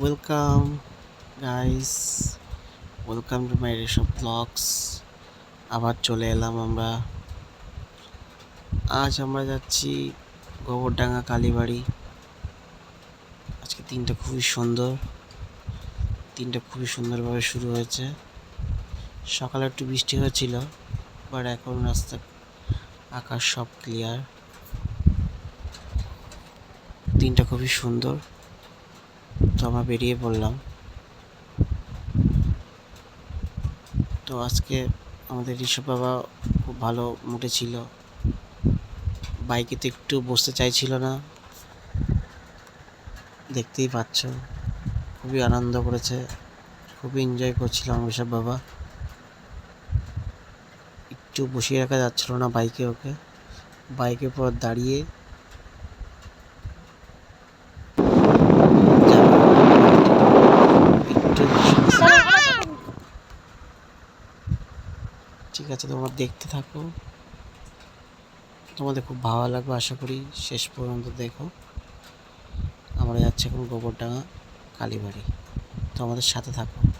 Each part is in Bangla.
Welcome guys welcome to my Reshab vlogs আবার চলে এলাম আমরা। আজ আমরা যাচ্ছি গোবরডাঙ্গা কালীবাড়ি। আজকে দিনটা খুবই সুন্দর। দিনটা খুবই সুন্দরভাবে শুরু হয়েছে। সকালে একটু বৃষ্টি হয়েছিল বাট এখন রাস্তা আকাশ সব ক্লিয়ার দিনটা খুবই সুন্দর। তো আমরা বেরিয়ে পড়লাম। তো আজকে আমাদের ঋষভ বাবা খুব ভালো মুডে ছিল। বাইকে তো একটু বসতে চাইছিল না। দেখতেই পাচ্ছ, খুবই আনন্দ করেছে, খুবই এনজয় করছিলাম ঋষভ বাবা। একটু বসিয়ে রাখা যাচ্ছিল না বাইকে ওকে। বাইকের পর দাঁড়িয়ে একটু ঠিক আছে, তোমরা দেখতে থাকো। তোমাদের খুব ভালো লাগবে, আশা করি শেষ পর্যন্ত দেখো। আমরা যাচ্ছি এখন গোবরডাঙ্গা, কালীবাড়ি। তোমাদের সাথে থাকো।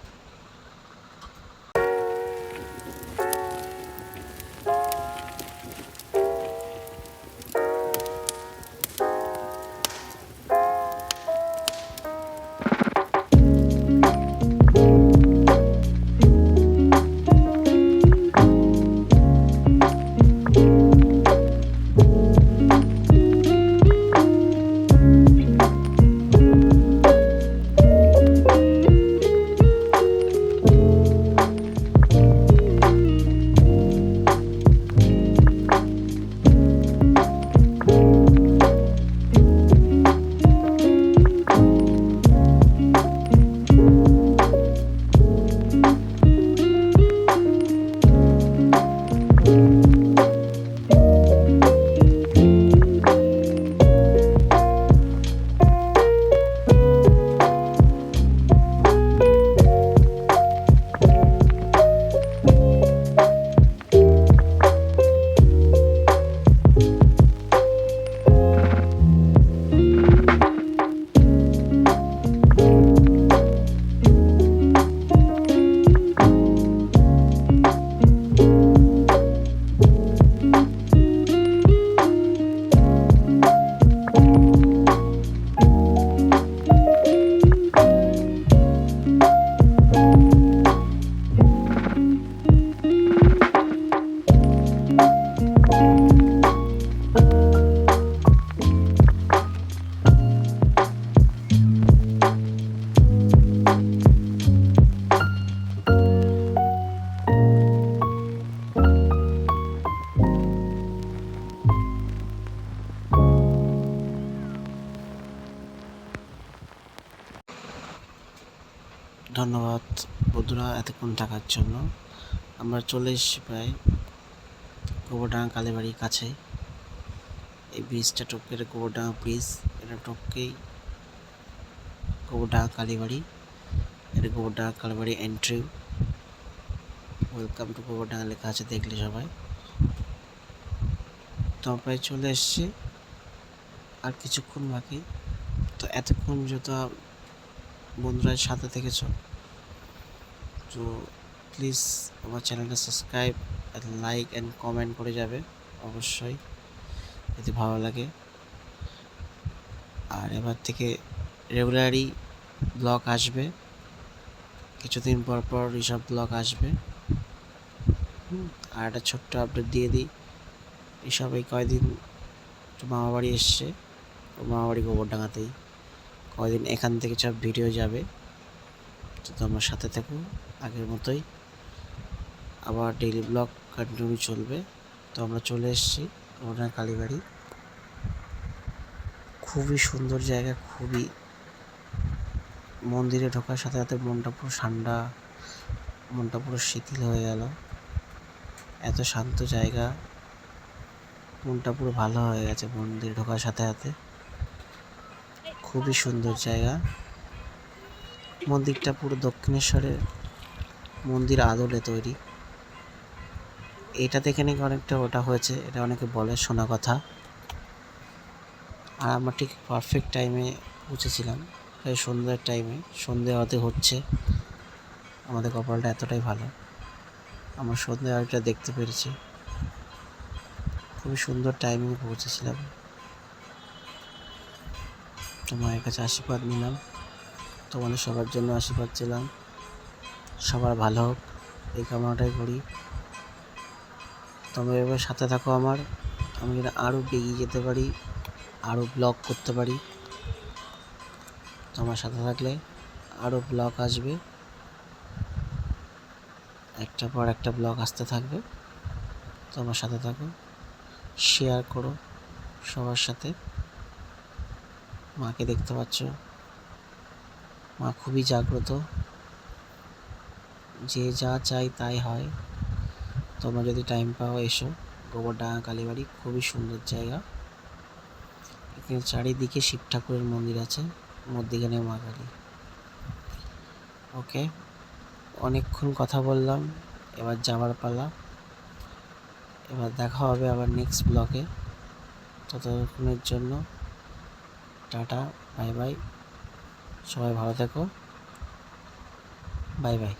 ধন্যবাদ বন্ধুরা এতক্ষণ থাকার জন্য। আমরা চলে এসেছি প্রায় গোবরডাঙ্গা কালীবাড়ির কাছে। এই ব্রিজটা টপকে গোবরডাঙ্গা ব্রিজ এটা টপকেই গোবরডাঙ্গা কালীবাড়ি। এটা Gobardanga Kalibari entry welcome to Gobardanga লেখা আছে, দেখলে সবাই। তো প্রায় চলে এসেছি, আর কিছুক্ষণ বাকি। তো এতক্ষণ যত বন্ধুরা সাথে থেকেছ তো প্লিজ আমার চ্যানেলটা সাবস্ক্রাইব লাইক অ্যান্ড কমেন্ট করে যাবে, অবশ্যই, যদি ভালো লাগে। আর এবার থেকে রেগুলারই ব্লগ আসবে, কিছুদিন পর পর এইসব ব্লগ আসবে। আর একটা ছোট্ট আপডেট দিয়ে দিই এসব এই কয়দিন একটু মামাবাড়ি এসছে ও মামাবাড়ি গোবরডাঙ্গাতেই। কয়দিন এখান থেকে সব ভিডিও যাবে, তো তোমরা সাথে থাকো। আগের মতোই। আবার ডেইলি ব্লগ কন্টিনিউ চলবে। তো আমরা চলে এসেছি ওনার কালীবাড়ি। খুবই সুন্দর জায়গা, খুবই মন্দিরে ঢোকার সাথে সাথে মনটা পুরো ঠান্ডা, মনটা পুরো শিথিল হয়ে গেল। এত শান্ত জায়গা, মনটা পুরো ভালো হয়ে গেছে মন্দিরে ঢোকার সাথে সাথে। খুবই সুন্দর জায়গা। মন্দিরটা পুরো দক্ষিণেশ্বরের মন্দির আদলে তৈরি। এটা দেখে নাকি অনেকটা ওটা হয়েছে, এটা অনেকে বলে শোনা কথা। আর আমরা ঠিক পারফেক্ট টাইমে পৌঁছেছিলাম, প্রায় সন্ধ্যার টাইমে সন্ধে হতে হচ্ছে। আমাদের কপালটা এতটাই ভালো। আমরা সন্ধে আরেকটা দেখতে পেরেছি। খুবই সুন্দর টাইমিং পৌঁছেছিলাম। তো মায়ের কাছে আশীর্বাদ নিলাম। তোমাদের সবার জন্য আশীর্বাদ ছিলাম সবার ভালো হোক, এই কামনাটাই করি। তোমরা এবার সাথে থাকো আমার, আমি যেন আরও এগিয়ে যেতে পারি, আরও ব্লগ করতে পারি। তোমার সাথে থাকলে আরও ব্লগ আসবে। একটা পর একটা ব্লগ আসতে থাকবে। তোমার সাথে থাকো শেয়ার করো সবার সাথে। মাকে দেখতে পাচ্ছ, মা খুবই জাগ্রত। যে যা চাই তাই হয়। তোমরা যদি টাইম পাও এসো। গোবরডাঙ্গা, কালীবাড়ি খুবই সুন্দর জায়গা। এখানে চারিদিকে শিব ঠাকুরের মন্দির আছে, মধ্যিখানে মা কালী ওকে অনেকক্ষণ কথা বললাম, এবার যাওয়ার পালা। এবার দেখা হবে আবার নেক্সট ব্লকে ততক্ষণের জন্য টাটা বাই বাই সবাই ভালো থেকো। Bye bye